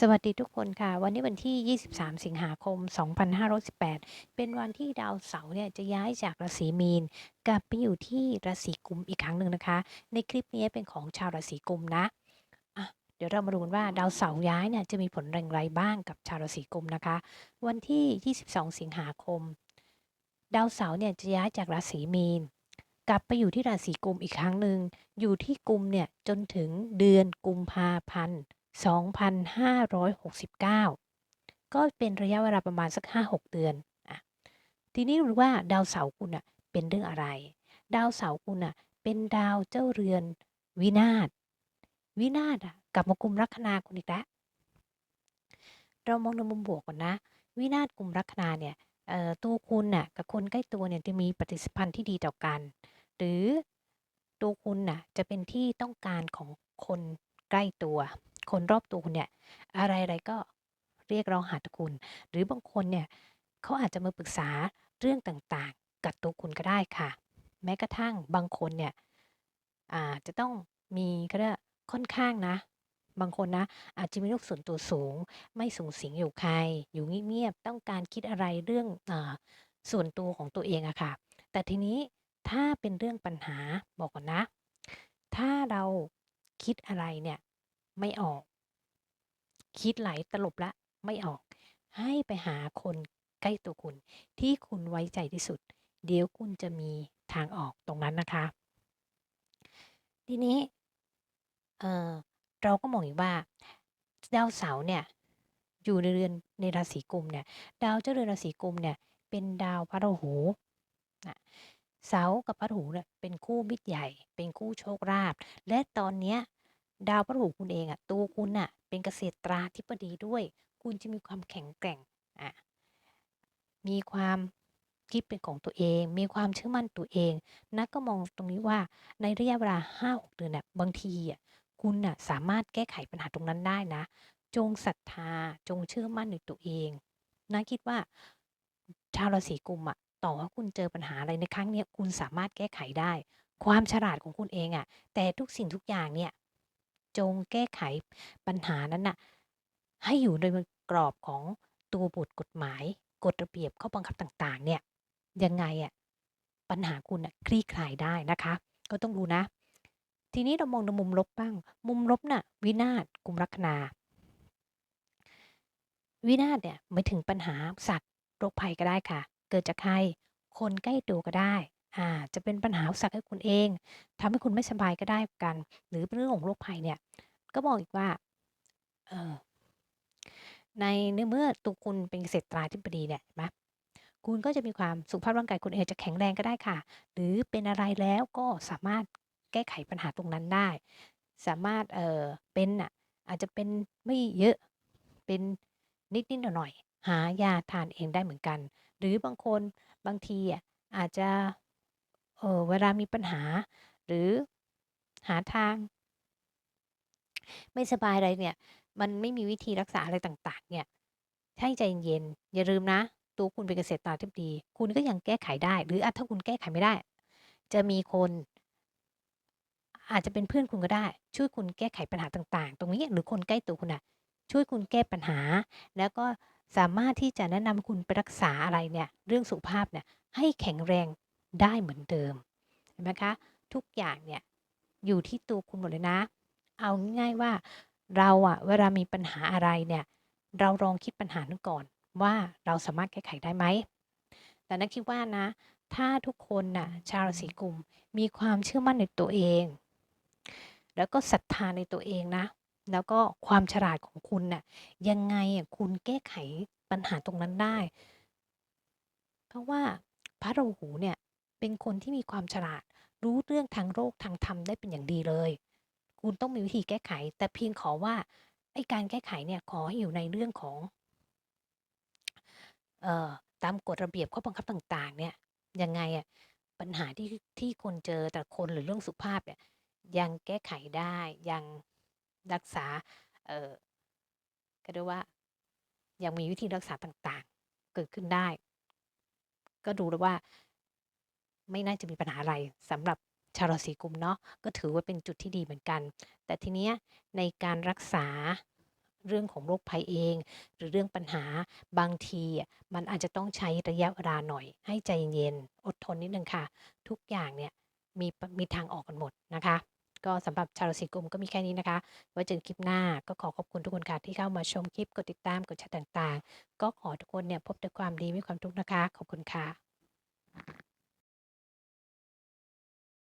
สวัสดีทุกคนค่ะ วันนี้วันที่ 23 สิงหาคม 2518 เป็นวันที่ดาวเสาร์เนี่ยจะย้ายจากราศีมีน กลับไปอยู่ที่ราศีกุมอีกครั้งหนึ่งนะคะ ในคลิปนี้เป็นของชาวราศีกุมนะะเดี๋ยวเรามาดูกันว่าดาวเสาร์ย้ายเนี่ยจะมีผลอย่างไรบ้างกับชาวราศีกุมนะคะ วันที่ 22 สิงหาคม ดาวเสาร์เนี่ยจะย้ายจากราศีมีน กลับไปอยู่ที่ราศีกุมอีกครั้งหนึ่งอยู่ที่กุมเนี่ยจนถึงเดือนกุมภาพันธ์ 2,569 ก็เป็นระยะเวลาประมาณสัก 5-6 เดือนอะทีนี้รู้ว่าดาวเสาร์คุณอะเป็นเรื่องอะไร ดาวเสาร์คุณอะเป็นดาวเจ้าเรือนวินาศวินาศอะกลับมากุมลัคนาคุณอีกแล้วเรามองในมุมบวกก่อนนะ วินาศกลุ่มลัคนาเนี่ยตัวคุณน่ะกับคนใกล้ตัวเนี่ยจะมีปฏิสัมพันธ์ที่ดีต่อกัน หรือตัวคุณน่ะจะเป็นที่ต้องการของคนใกล้ตัว คนรอบตัวคุณเนี่ยอะไรๆก็เรียกร้องหาคุณ หรือบางคนเนี่ยเขาอาจจะมาปรึกษาเรื่องต่างๆ กับตัวคุณก็ได้ค่ะ แม้กระทั่งบางคนเนี่ยอาจจะต้องมีก็ได้ค่อนข้างนะ บางคนนะ อาจจะมีโลกส่วนตัวสูง ไม่สูงสิงอยู่ใคร อยู่เงียบๆต้องการคิดอะไรเรื่องอส่วนตัวของตัวเองอะค่ะ แต่ทีนี้ถ้าเป็นเรื่องปัญหาบอกก่อนนะ ถ้าเราคิดอะไรเนี่ย ไม่ออก คิดไหลตลบละไม่ออก ให้ไปหาคนใกล้ตัวคุณ ที่คุณไว้ใจที่สุด เดี๋ยวคุณจะมีทางออกตรงนั้นนะคะ ทีนี้เออเราก็มองอีกว่าดาวเสาร์เนี่ยอยู่ในเรือนในราศีกุมเนี่ยดาวเจ้าเรือนราศีกุมเนี่ยเป็นดาวพระราหูนะเสาร์กับพระราหูเนี่ยเป็นคู่มิตรใหญ่ เป็นคู่โชคลาภและตอนเนี้ย ดาวพระหูคุณเองอะตัวคุณอะเป็นเกษตราธิบดีด้วย คุณจะมีความแข็งแกร่งอะมีความคิดเป็นของตัวเอง มีความเชื่อมั่นตัวเอง นักก็มองตรงนี้ว่าในระยะเวลา 5-6 เดือนเนี่ยบางทีอะคุณน่ะสามารถแก้ไขปัญหาตรงนั้นได้นะ จงศรัทธาจงเชื่อมั่นในตัวเองนะคิดว่า ชาวราศีกุมอะต่อว่าคุณเจอปัญหาอะไรในครั้งเนี้ยคุณสามารถแก้ไขได้ ความฉลาดของคุณเองอะ แต่ทุกสิ่งทุกอย่างเนี่ย จงแก้ไขปัญหานั้นน่ะให้อยู่ในกรอบของตัวบทกฎหมายกฎระเบียบข้อบังคับต่างๆ เนี่ยยังไงอะปัญหาคุณอะคลี่คลายได้นะคะ ก็ต้องดูนะ ทีนี้เรามองในมุมลบบ้าง มุมลบน่ะ วินาศกุมลัคนา วินาศเนี่ยหมายถึงปัญหาสัตว์โรคภัยก็ได้ค่ะ เกิดจากใครคนใกล้ตัวก็ได้ อ่าจะเป็นปัญหาอุปสรรคให้คุณเองทำให้คุณไม่สบายก็ได้กัน หรือเรื่องของโรคภัยเนี่ย ก็บอกอีกว่าเออในในเมื่อตัวคุณเป็นเกษตราธิบดีเนี่ยเห็นไหมคุณก็จะมีความสุขภาพร่างกายคุณเองจะแข็งแรงก็ได้ค่ะ หรือเป็นอะไรแล้วก็สามารถแก้ไขปัญหาตรงนั้นได้ สามารถเออเป็นอะอาจจะเป็นไม่เยอะเป็นนิดนิดหน่อยหน่อยหายาทานเองได้เหมือนกัน หรือบางคนบางทีอะอาจจะ เออเวลามีปัญหา หรือหาทาง ไม่สบายอะไรเนี่ย มันไม่มีวิธีรักษาอะไรต่าง ๆ เนี่ยให้ใจเย็นๆอย่าลืมนะ ตัวคุณเป็นเกษตรตาธิบดี คุณก็ยังแก้ไขได้ หรืออถ้าคุณแก้ไขไม่ได้ จะมีคนอาจจะเป็นเพื่อนคุณก็ได้ ช่วยคุณแก้ไขปัญหาต่าง ๆ ตรงนี้หรือคนใกล้ตัวคุณน่ะช่วยคุณแก้ปัญหา แล้วก็สามารถที่จะแนะนำคุณไปรักษาอะไรเนี่ย เรื่องสุขภาพเนี่ยให้แข็งแรง ได้เหมือนเดิมเห็นไหมคะทุกอย่างเนี่ยอยู่ที่ตัวคุณหมดเลยนะ เอาง่ายๆว่าเราอะเวลามีปัญหาอะไรเนี่ยเราลองคิดปัญหานั้นก่อน ว่าเราสามารถแก้ไขได้ไหม แต่นักคิดว่านะ ถ้าทุกคนน่ะชาวราศีกุมมีความเชื่อมั่นในตัวเอง แล้วก็ศรัทธาในตัวเองนะ แล้วก็ความฉลาดของคุณน่ะยังไงอะคุณแก้ไขปัญหาตรงนั้นได้ เพราะว่าพระราหูเนี่ย เป็นคนที่มีความฉลาด รู้เรื่องทางโลกทางธรรมได้เป็นอย่างดีเลย คุณต้องมีวิธีแก้ไข แต่เพียงขอว่าไอการแก้ไขเนี่ยขอให้อยู่ในเรื่องของเอ่อตามกฎระเบียบข้อบังคับต่าง ๆ เนี่ยยังไงอะปัญหาที่ที่คนเจอแต่คนหรือเรื่องสุขภาพเนี่ยยังแก้ไขได้ยังรักษาเอ่อก็เรียกว่า ยังมีวิธีรักษาต่างๆ เกิดขึ้นได้ ก็ดูแล้วว่า ไม่น่าจะมีปัญหาอะไรสำหรับชาวราศีกุมเนาะก็ถือว่าเป็นจุดที่ดีเหมือนกัน แต่ทีเนี้ยในการรักษาเรื่องของโรคภัยเอง หรือเรื่องปัญหาบางทีมันอาจจะต้องใช้ระยะเวลาหน่อย ให้ใจเย็นอดทนนิดนึงค่ะ ทุกอย่างเนี่ยมีมีทางออกกันหมดนะคะ ก็สำหรับชาวราศีกุมก็มีแค่นี้นะคะไว้เจอกันคลิปหน้าก็ขอขอบคุณทุกคนค่ะที่เข้ามาชมคลิปกดติดตามกดแชร์ต่างๆ ก็ขอทุกคนเนี่ยพบแต่ความดีไม่มีความทุกข์นะคะ ขอบคุณค่ะ